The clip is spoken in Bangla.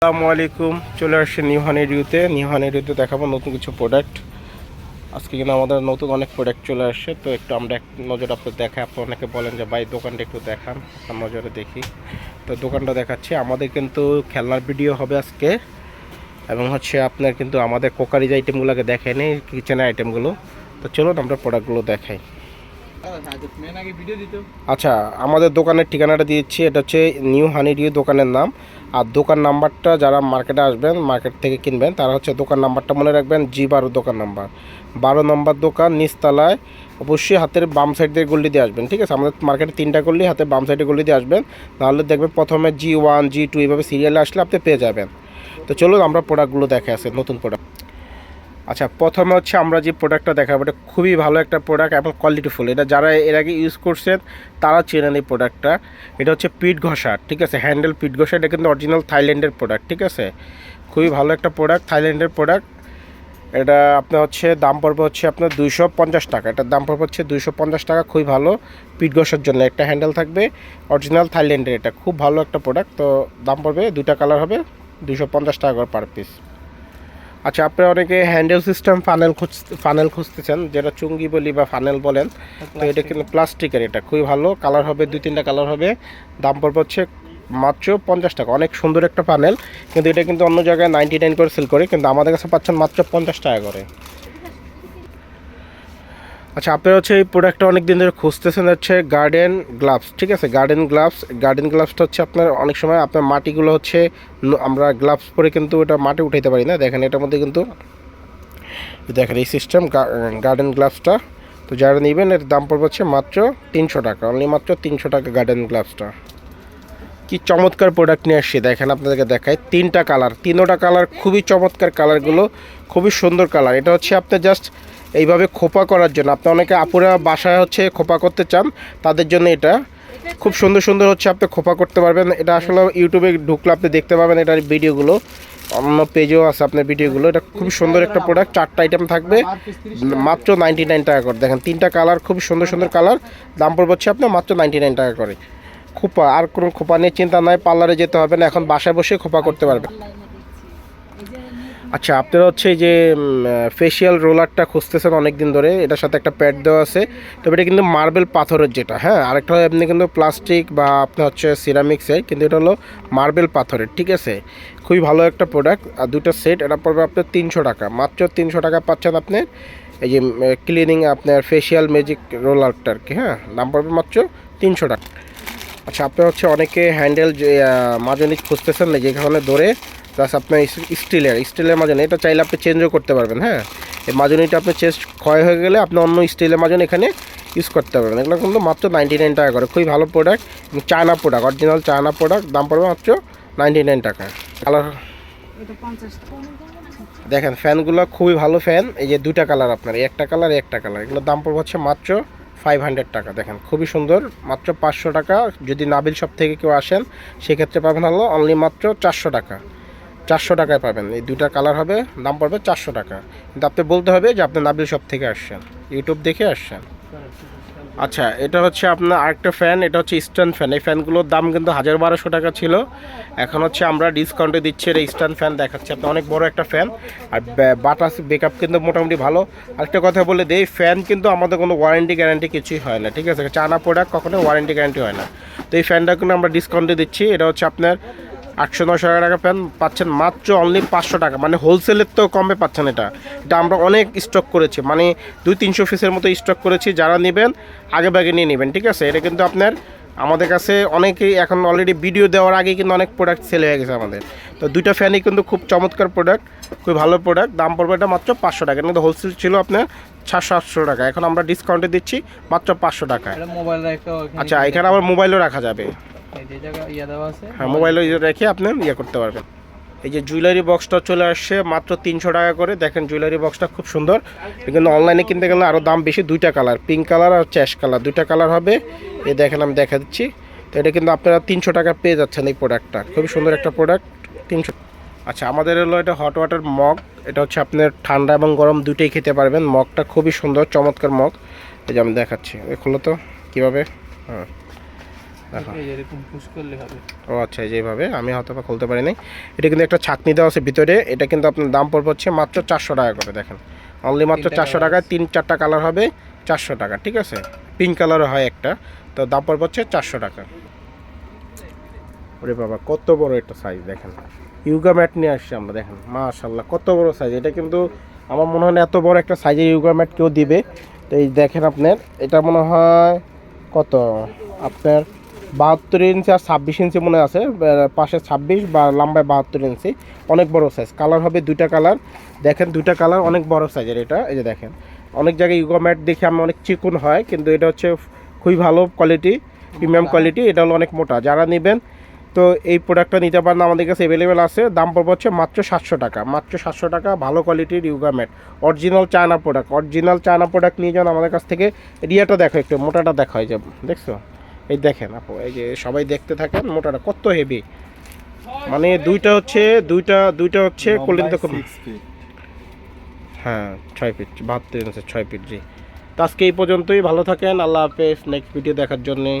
আসসালামু আলাইকুম, চলে আসছে নিহানের রিউতে নিহানের রিউতে দেখাবো নতুন কিছু প্রোডাক্ট আজকে কিন্তু আমাদের নতুন অনেক প্রোডাক্ট চলে আসছে, তো একটু আমরা এক নজর আপনার দেখাই। আপনি অনেকে বলেন যে, ভাই, দোকানটা একটু দেখান, আপনার নজরে দেখি। তো দোকানটা দেখাচ্ছি। আমাদের কিন্তু খেলনার ভিডিও হবে আজকে, এবং হচ্ছে আপনার কিন্তু আমাদের কোকারিজ আইটেমগুলোকে দেখেনি কিচেনের আইটেমগুলো তো চলুন আমরা প্রোডাক্টগুলো দেখাই। আচ্ছা আমাদের দোকানের ঠিকানাটা দিয়েছি এটা হচ্ছে নিউ হানিডিউ দোকানের নাম। আর দোকান নাম্বারটা যারা মার্কেটে আসবেন, মার্কেট থেকে কিনবেন, তারা হচ্ছে দোকান নাম্বারটা মনে রাখবেন, জি বারো দোকান নাম্বার। বারো নম্বর দোকান, নিচতলায় অবশ্যই হাতের বাম সাইড দিয়ে গল্লি দিয়ে আসবেন, ঠিক আছে? আমাদের মার্কেটে তিনটা গল্লি হাতে বাম সাইডে গল্লি দিয়ে আসবেন। নাহলে দেখবেন প্রথমে জি ওয়ান, জি টু এইভাবে সিরিয়ালে আসলে আপনি পেয়ে যাবেন। তো চলুন, আমরা প্রোডাক্টগুলো দেখে আসি, নতুন প্রোডাক্ট আচ্ছা প্রথমে হচ্ছে আমরা যে প্রোডাক্টটা দেখাবো, এটা খুবই ভালো একটা প্রোডাক্ট এবং কোয়ালিটিফুল এটা যারা এর আগে ইউজ করছেন তারা চেনেন এই প্রোডাক্টটা এটা হচ্ছে পিঠ ঘষা, ঠিক আছে? হ্যান্ডেল পিট ঘষা, এটা কিন্তু অরিজিনাল থাইল্যান্ডের প্রোডাক্ট ঠিক আছে? খুবই ভালো একটা প্রোডাক্ট থাইল্যান্ডের প্রোডাক্ট এটা আপনার হচ্ছে, দাম পড়বে হচ্ছে আপনার দুইশো পঞ্চাশ টাকা। এটার দাম পড়বে হচ্ছে দুইশো পঞ্চাশ টাকা, খুবই ভালো। পিট ঘষার জন্য একটা হ্যান্ডেল থাকবে অরিজিনাল থাইল্যান্ডের এটা খুব ভালো একটা প্রোডাক্ট তো দাম পড়বে, দুইটা কালার হবে দুশো পঞ্চাশ টাকা করে পার পিস আচ্ছা আপনি অনেকে হ্যান্ডেল সিস্টেম ফানেল খুঁজ ফানেল খুঁজতেছেন যেটা চুঙ্গি বলি বা ফানেল বলেন তো এটা কিন্তু প্লাস্টিকের এটা খুবই ভালো। কালার হবে দুই তিনটা কালার হবে। দাম পড়বে হচ্ছে মাত্র পঞ্চাশ টাকা। অনেক সুন্দর একটা ফানেল কিন্তু এটা কিন্তু অন্য জায়গায় নাইনটি নাইন করে সেল করে কিন্তু আমাদের কাছে পাচ্ছেন মাত্র পঞ্চাশ টাকা করে। আচ্ছা আপনারা হচ্ছে এই প্রোডাক্টটা অনেক দিন ধরে খুঁজতেছেন হচ্ছে গার্ডেন গ্লাভস ঠিক আছে? গার্ডেন গ্লাভস গার্ডেন গ্লাভসটা হচ্ছে আপনার অনেক সময় আপনার মাটিগুলো হচ্ছে আমরা গ্লাভস পরে কিন্তু এটা মাটি উঠাইতে পারি না। দেখেন, এটার মধ্যে কিন্তু দেখেন এই সিস্টেম গার্ডেন গ্লাভসটা তো যারা নেবেন, এর দাম পড়বে হচ্ছে মাত্র তিনশো টাকা অনলি মাত্র তিনশো টাকা গার্ডেন গ্লাভসটা কি চমৎকার প্রোডাক্ট নিয়ে আসছি, দেখেন আপনাদেরকে দেখায় তিনটা কালার তিনোটা কালার খুবই চমৎকার কালারগুলো খুবই সুন্দর কালার এটা হচ্ছে আপনার জাস্ট এইভাবে খোপা করার জন্য। আপনি অনেকে আপুরা বাসায় হচ্ছে খোপা করতে চান, তাদের জন্য এটা খুব সুন্দর সুন্দর হচ্ছে আপনি খোপা করতে পারবেন। এটা আসলে ইউটিউবে ঢুকলে আপনি দেখতে পাবেন এটার ভিডিওগুলো। অন্য পেজেও আছে আপনার ভিডিওগুলো। এটা খুব সুন্দর একটা প্রোডাক্ট চারটা আইটেম থাকবে। মাত্র নাইনটি নাইন টাকা করে। দেখেন, তিনটা কালার খুব সুন্দর সুন্দর কালার দাম পড়বে হচ্ছে আপনার মাত্র নাইনটি নাইন টাকা করে। খোপা, আর কোনো খোপা নিয়ে চিন্তা নাই পার্লারে যেতে হবে না, এখন বাসায় বসে খোপা করতে পারবেন। আচ্ছা আপনারা হচ্ছে যে ফেসিয়াল রোলারটা খুঁজতেছেন অনেক দিন ধরে, এটার সাথে একটা প্যাড দেওয়া আছে। তবে এটা কিন্তু মার্বেল পাথরের যেটা হ্যাঁ? আরেকটা হয় আপনি কিন্তু প্লাস্টিক বা আপনার হচ্ছে সিরামিক্সের কিন্তু এটা হলো মার্বেল পাথরের, ঠিক আছে? খুবই ভালো একটা প্রোডাক্ট আর দুটো সেট এটা পড়বে আপনার তিনশো টাকা। মাত্র তিনশো টাকা পাচ্ছেন আপনি, এই যে ক্লিনিং আপনার ফেসিয়াল ম্যাজিক রোলারটা আর কি হ্যাঁ? দাম পড়বে মাত্র তিনশো টাকা। আচ্ছা আপনি হচ্ছে অনেকে হ্যান্ডেল যে মাজনি খুঁজতেছেন না যেখানে ধরে প্লাস আপনার স্টিলের স্টিলের মাজনি এটা চাইলে আপনি চেঞ্জও করতে পারবেন হ্যাঁ? এই মাজনিটা আপনি চেঞ্জ ক্ষয় হয়ে গেলে আপনি অন্য স্টিলের মাজনি এখানে ইউজ করতে পারবেন। এগুলো কিন্তু মাত্র নাইনটি নাইন টাকা করে খুবই ভালো প্রোডাক্ট এবং China product original China product দাম পড়বে মাত্র নাইনটি নাইন টাকা। কালার দেখেন ফ্যানগুলো খুবই ভালো ফ্যান এই যে দুটা কালার আপনার একটা কালার একটা কালার এগুলোর দাম পড়বে হচ্ছে মাত্র ফাইভ হান্ড্রেড টাকা। দেখেন খুবই সুন্দর মাত্র পাঁচশো টাকা যদি নাবিল শপ থেকে কেউ আসেন সেক্ষেত্রে পাবেন হলো অনলি মাত্র চারশো টাকা। চারশো টাকায় পাবেন। এই দুইটা কালার হবে, দাম পড়বে চারশো টাকা। কিন্তু আপনি বলতে হবে যে আপনি নাবিল শপ থেকে আসছেন ইউটিউব দেখে আসছেন। আচ্ছা এটা হচ্ছে আপনার আরেকটা ফ্যান এটা হচ্ছে স্ট্যান্ড ফ্যান এই ফ্যানগুলোর দাম কিন্তু হাজার বারোশো টাকা ছিল। এখন হচ্ছে আমরা ডিসকাউন্টে দিচ্ছি এই স্ট্যান্ড ফ্যান দেখাচ্ছি। আপনি অনেক বড় একটা ফ্যান আর বাটাস ব্যাকআপ কিন্তু মোটামুটি ভালো। আরেকটা কথা বলে দিই ফ্যান কিন্তু আমাদের কোনো ওয়ারেন্টি গ্যারান্টি কিছুই হয় না, ঠিক আছে? চানা প্রোডাক্ট কখনো ওয়ারেন্টি গ্যারান্টি হয় না। তো এই ফ্যানটা কিন্তু আমরা ডিসকাউন্টে দিচ্ছি, এটা হচ্ছে আপনার আটশো নশো টাকা ফ্যান পাচ্ছেন মাত্র অনলি পাঁচশো টাকা। মানে হোলসেলের তো কমে পাচ্ছেন এটা। এটা আমরা অনেক স্টক করেছি। মানে দুই তিনশো পিসের মতো স্টক করেছি। যারা নেবেন আগে ভাগে নিয়ে নেবেন ঠিক আছে? এটা কিন্তু আপনার আমাদের কাছে অনেকেই এখন অলরেডি ভিডিও দেওয়ার আগে কিন্তু অনেক প্রোডাক্ট সেল হয়ে গেছে আমাদের। তো দুইটা ফ্যানই কিন্তু খুব চমৎকার প্রোডাক্ট খুব ভালো প্রোডাক্ট দাম পড়বে এটা মাত্র পাঁচশো টাকা। কিন্তু হোলসেল ছিল আপনার সাতশো আটশো টাকা। এখন আমরা ডিসকাউন্টে দিচ্ছি মাত্র পাঁচশো টাকা আচ্ছা এখানে আবার মোবাইলও রাখা যাবে। যে জায়গা ইয়া দেওয়া আছে হ্যাঁ মোবাইলও রেখে আপনি ইয়ে করতে পারবেন। এই যে জুয়েলারি বক্সটা চলে আসছে মাত্র তিনশো টাকা করে। দেখেন জুয়েলারি বক্সটা খুব সুন্দর। কিন্তু অনলাইনে কিনতে গেলে আরও দাম বেশি। দুইটা কালার পিঙ্ক কালার আর চ্যাশ কালার দুইটা কালার হবে। এই দেখেন আমি দেখা দিচ্ছি। তো এটা কিন্তু আপনারা তিনশো টাকা পেয়ে যাচ্ছেন এই প্রোডাক্টটা খুবই সুন্দর একটা প্রোডাক্ট তিনশো আচ্ছা আমাদের হলো এটা হট ওয়াটার মগ এটা হচ্ছে আপনার ঠান্ডা এবং গরম দুটোই খেতে পারবেন। মগটা খুবই সুন্দর চমৎকার মগ। এই যে আমি দেখাচ্ছি। এই তো? কীভাবে? হ্যাঁ। দেখো। এরকম পুশ করলে হবে। ও আচ্ছা এই যেভাবে আমি হয়তো বা খুলতে পারিনি। এটা কিন্তু একটা ছাকনি দেওয়া আছে ভিতরে এটা কিন্তু আপনার দাম পড়বে হচ্ছে মাত্র চারশো টাকা করে দেখেন। অনলি মাত্র চারশো টাকায় তিন চারটা কালার হবে চারশো টাকা ঠিক আছে? পিঙ্ক কালারও হয় একটা তো দাম পড়বে হচ্ছে চারশো টাকা। ওরে বাবা কত বড় একটা সাইজ দেখেন। ইউগা ম্যাট নিয়ে আসছি আমরা দেখেন। মাশাল্লাহ কত বড় সাইজ এটা কিন্তু আমার মনে হয় না এত বড় একটা সাইজের ইউগা ম্যাট কেউ দিবে। তো এই দেখেন আপনার এটা মনে হয় কত? আপনার বাহাত্তর ইঞ্চি আর ছাব্বিশ ইঞ্চি মনে আছে পাশে ছাব্বিশ বা লম্বায় বাহাত্তর ইঞ্চি অনেক বড় সাইজ কালার হবে দুইটা কালার দেখেন দুইটা কালার অনেক বড় সাইজের এটা এই যে দেখেন। অনেক জায়গায় ইউগো ম্যাট দেখে আমি অনেক চিকুন হয় কিন্তু এটা হচ্ছে খুবই ভালো কোয়ালিটি প্রিমিয়াম কোয়ালিটি এটা হলো অনেক মোটা। যারা নেবেন তো এই প্রোডাক্টটা নিতে পারেন আমাদের কাছে অ্যাভেলেবেল আছে। দাম পড়বে হচ্ছে মাত্র সাতশো টাকা। মাত্র সাতশো টাকা ভালো কোয়ালিটির yoga mat original China product original China product নিয়ে যান আমাদের কাছ থেকে। রিয়াটা দেখো একটু মোটাটা দেখা হয় যে দেখছ? এই দেখেন আপু এই যে সবাই দেখতে থাকেন মোটাটা কত হেভি মানে দুইটা হচ্ছে দুইটা দুইটা হচ্ছে করলেন দেখুন খুব হ্যাঁ ছয় ফিট বাহাত্তর ইঞ্চের ছয় ফিট জি। তো আজকে এই পর্যন্তই ভালো থাকেন আল্লাহ হাফেজ নেক্সট ভিডিও দেখার জন্যে।